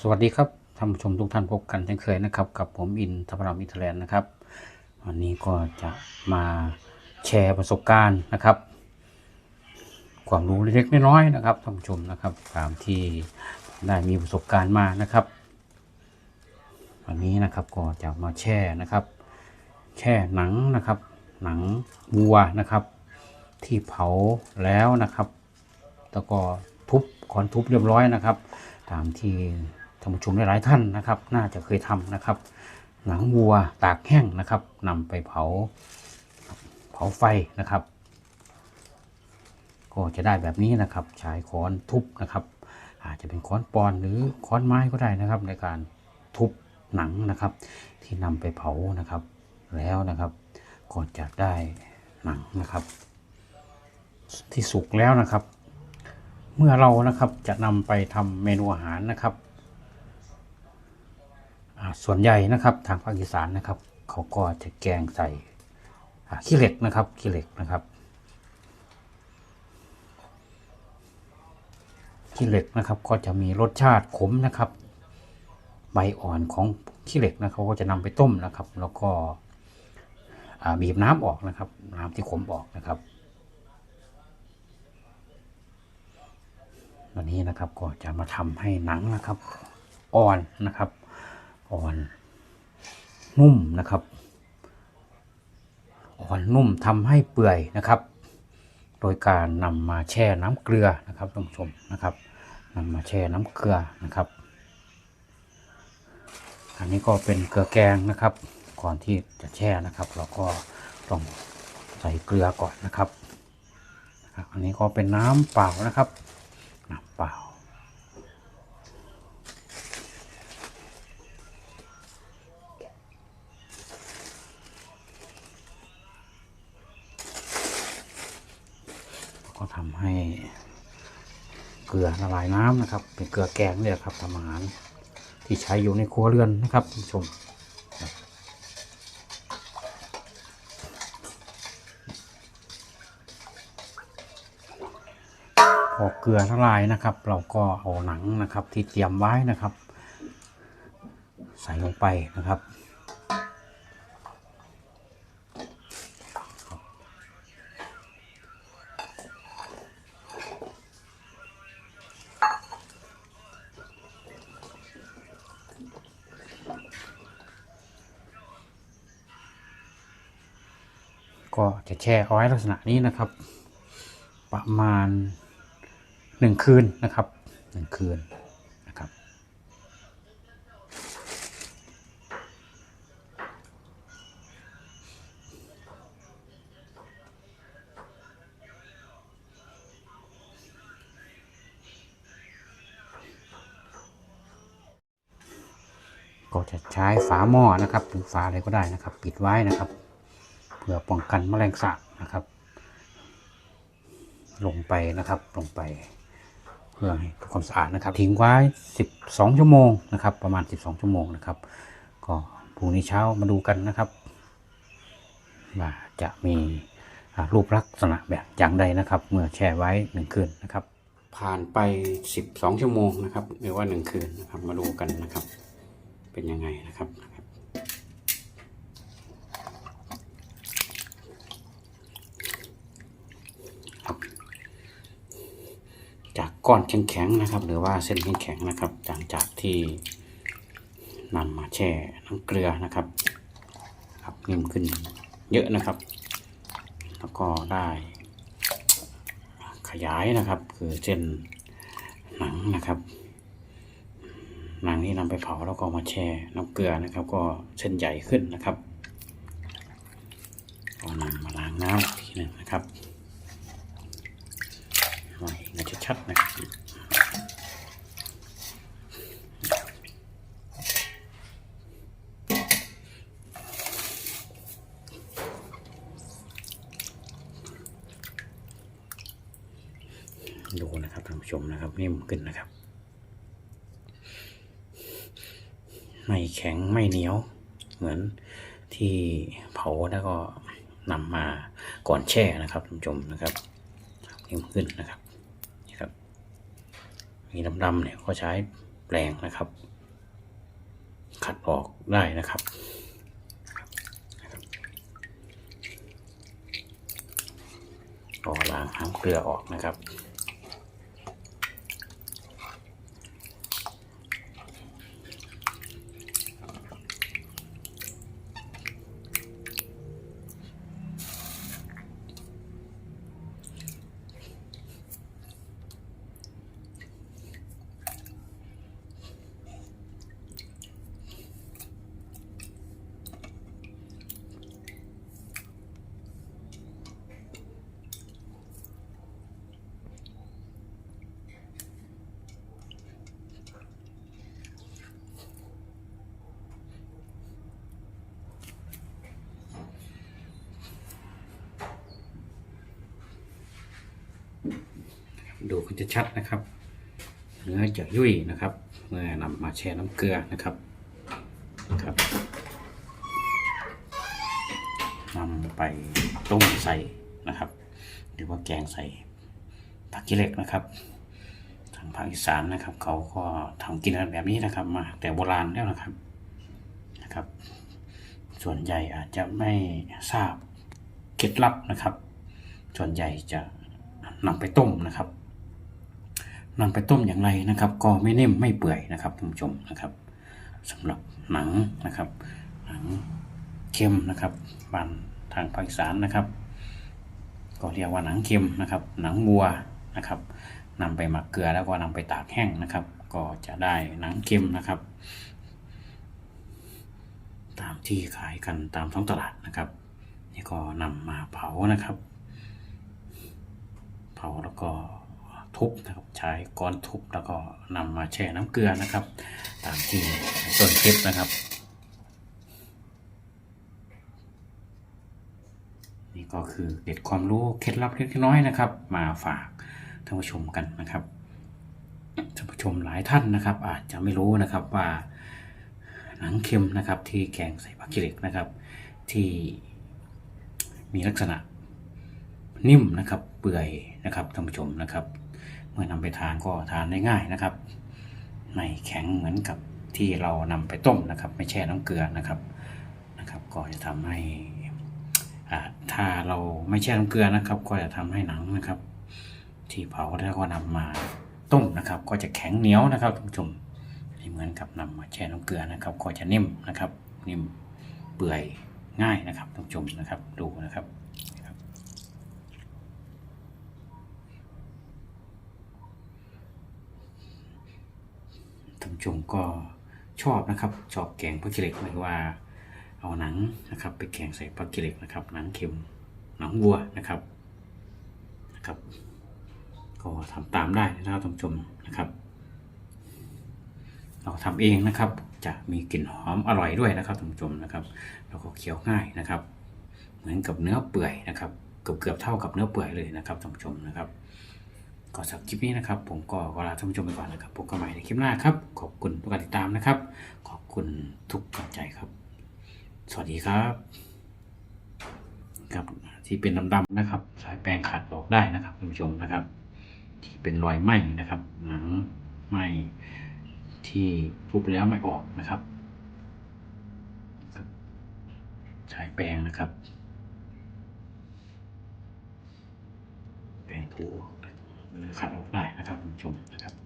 สวัสดีครับท่านผู้ชมทุกท่านพบกันเช่นเคยนะครับ กับผมอินทพรามอิทแลนด์นะครับ วันนี้ก็จะมาแชร์ประสบการณ์นะครับ ความรู้เล็กๆน้อยๆนะครับท่านผู้ชมนะครับตามที่ได้มีประสบการณ์มานะครับ วันนี้นะครับก็จะมาแช่นะครับ แช่หนังนะครับ หนังวัวนะครับ ที่เผาแล้วนะครับแล้วก็ทุบคอนทุบเรียบร้อยนะครับ ตามที่านผู้ชมหลายๆท่านนะครับ น่าจะเคยทำนะครับ หนังวัวตากแห้งนะครับนำไปเผาเผาไฟนะครับ ก็จะได้แบบนี้นะครับใช้ค้อนทุบนะครับ อาจจะเป็นค้อนปอนหรือค้อนไม้ก็ได้นะครับ ในการทุบหนังนะครับ ที่นำไปเผานะครับ แล้วนะครับก็จะได้หนังนะครับ ที่สุกแล้วนะครับ เมื่อเรานะครับจะนำไปทำเมนูอาหารนะครับ ส่วนใหญ่นะครับทางภาคอีสานนะครับเขาก็จะแกงใส่ขี้เหล็กนะครับขี้เหล็กนะครับขี้เหล็กนะครับก็จะมีรสชาติขมนะครับ ใบอ่อนของขี้เหล็กนะเขาก็จะนำไปต้มนะครับ แล้วก็บีบน้ำออกนะครับ น้ำที่ขมออกนะครับวันนี้นะครับก็จะมาทำให้หนังนะครับ อ่อนนะครับ อ่อนนุ่มนะครับ อ่อนนุ่มทำให้เปื่อยนะครับ โดยการนำมาแช่น้ำเกลือนะครับท่านผู้ชมนะครับนำมาแช่น้ำเกลือนะครับ อันนี้ก็เป็นเกลือแกงนะครับ ก่อนที่จะแช่นะครับ เราก็ต้องใส่เกลือก่อนนะครับ อันนี้ก็เป็นน้ำเปล่านะครับ น้ำเปล่า ก็ทำให้เกลือละลายน้ำนะครับ เป็นเกลือแกงเนี่ยครับทำอาหารที่ใช้อยู่ในครัวเรือนนะครับท่านผู้ชมพอเกลือละลายนะครับ เราก็เอาหนังนะครับที่เตรียมไว้นะครับ ใส่ลงไปนะครับ ก็จะแช่เอาไว้ลักษณะนี้นะครับ ประมาณหนึ่งคืนนะครับหนึ่งคืนนะครับ ก็จะใช้ฝาหม้อนะครับหรือฝาอะไรก็ได้นะครับ ปิดไว้นะครับ พื่อป้องกันแมลงสาบนะครับ ลงไปนะครับลงไป เพื่อให้ทำความสะอาดนะครับ ทิ้งไว้ 12 ชั่วโมงนะครับ ประมาณ 12 ชั่วโมงนะครับ ก็พรุ่งนี้เช้ามาดูกันนะครับว่าจะมีรูปลักษณะแบบอย่างใดนะครับ เมื่อแช่ไว้หนึ่งคืนนะครับ ผ่านไป 12 ชั่วโมงนะครับ หรือว่าหนึ่งคืนนะครับ มาดูกันนะครับ เป็นยังไงนะครับนะครับ จา ก้อนแข็งๆนะครับ หรือว่าเส้นแข็งๆนะครับหลังจากที่นำมาแช่น้ำเกลือนะครับครับนิ่มขึ้นเยอะนะครับ แล้วก็ได้ขยายนะครับ คือเส้นหนังนะครับหนังที่นำไปเผาแล้วก็มาแช่น้ำเกลือนะครับ ก็เส้นใหญ่ขึ้นนะครับก็นำมาล้างน้ำอีกทีหนึ่งนะครับ ชัดๆนะดูนะครับท่านผู้ชมนะครับนิ่มขึ้นนะครับ ไม่แข็งไม่เหนียว เหมือนที่เผาแล้วก็นำมาก่อนแช่นะครับท่านผู้ชมนะครับนิ่มขึ้นนะครับ มีดำๆเนี่ยก็ใช้แปรงนะครับ ขัดออกได้นะครับก็ล้างน้ำเกลือออกนะครับ ดูกันจะชัดนะครับ เนื้อจะยุ่ยนะครับเมื่อนำมาแช่น้ำเกลือนะครับนะครับนำไปต้มใส่นะครับ หรือว่าแกงใส่ผักกิเล็กนะครับ ทางภาคอีสานนะครับ เขาก็ทำกินกันแบบนี้นะครับ มาแต่โบราณแล้วนะครับนะครับ ส่วนใหญ่อาจจะไม่ทราบเคล็ดลับนะครับ ส่วนใหญ่จะนำไปต้มนะครับ นำไปต้มอย่างไรนะครับ ก็ไม่เนิ่มไม่เปื่อยนะครับท่านผู้ชมนะครับสำหรับหนังนะครับหนังเค็มนะครับบ้านทางภาคอีสานนะครับ ก็เรียกว่าหนังเค็มนะครับ หนังวัวนะครับนำไปหมักเกลือแล้วก็นำไปตากแห้งนะครับ ก็จะได้หนังเค็มนะครับ ตามที่ขายกันตามท้องตลาดนะครับนี่ก็นำมาเผานะครับ เผาแล้วก็ ทุบนะครับใช้ก้อนทุบแล้วก็นำมาแช่น้ำเกลือนะครับ ตามที่ต้นคลิปนะครับ นี่ก็คือเด็ดความรู้เคล็ดลับเล็กน้อยนะครับ มาฝากท่านผู้ชมกันนะครับท่านผู้ชมหลายท่านนะครับ อาจจะไม่รู้นะครับว่าหนังเค็มนะครับ ที่แกงใส่ผักกิเหล็กนะครับ ที่มีลักษณะนิ่มนะครับ เปื่อยนะครับท่านผู้ชมนะครับ เมื่อนำไปทานก็ทานได้ง่ายนะครับ ไม่แข็งเหมือนกับที่เรานำไปต้มนะครับ ไม่แช่น้ำเกลือนะครับนะครับ ก็จะทำให้อ่าถ้าเราไม่แช่น้ำเกลือนะครับ ก็จะทำให้หนังนะครับ ที่เผาแล้วก็นำมาต้มนะครับ ก็จะแข็งเหนียวนะครับท่านผู้ชมเหมือนกับนำมาแช่น้ำเกลือนะครับ ก็จะนิ่มนะครับ นิ่มเปื่อยง่ายนะครับท่านผู้ชมนะครับดูนะครับ ท่าน ผู้ชมก็ชอบนะครับ ชอบแกงปลากิเหล็กหรือว่า เอาหนังนะครับ ไปแกงใส่ปลากิเหล็กนะครับ หนังเค็มหนังวัวนะครับนะครับ ก็ทำตามได้นะครับท่านผู้ชมนะครับ เราทำเองนะครับ จะมีกลิ่นหอมอร่อยด้วยนะครับท่านผู้ชมนะครับ แล้วก็เคี้ยวง่ายนะครับ เหมือนกับเนื้อเปื่อยนะครับ เกือบเกือบเท่ากับเนื้อเปื่อยเลยนะครับท่านผู้ชมนะครับ ก็สำหรับคลิปนี้นะครับ ผมก็ขอลาท่านผู้ชมไปก่อนนะครับพบกันใหม่ในคลิปหน้าครับ ขอบคุณทุกการติดตามนะครับ ขอบคุณทุกกำลังใจครับ สวัสดีครับครับที่เป็นดำๆนะครับ สายแปรงขัดออกได้นะครับท่านผู้ชมนะครับ ที่เป็นรอยไหม้นะครับหนังไหม้ที่ทุบแล้วไม่ออกนะครับครับใช้แปรงนะครับ แปรงถู ขับออกได้นะครับคุณผู้ชมนะครับ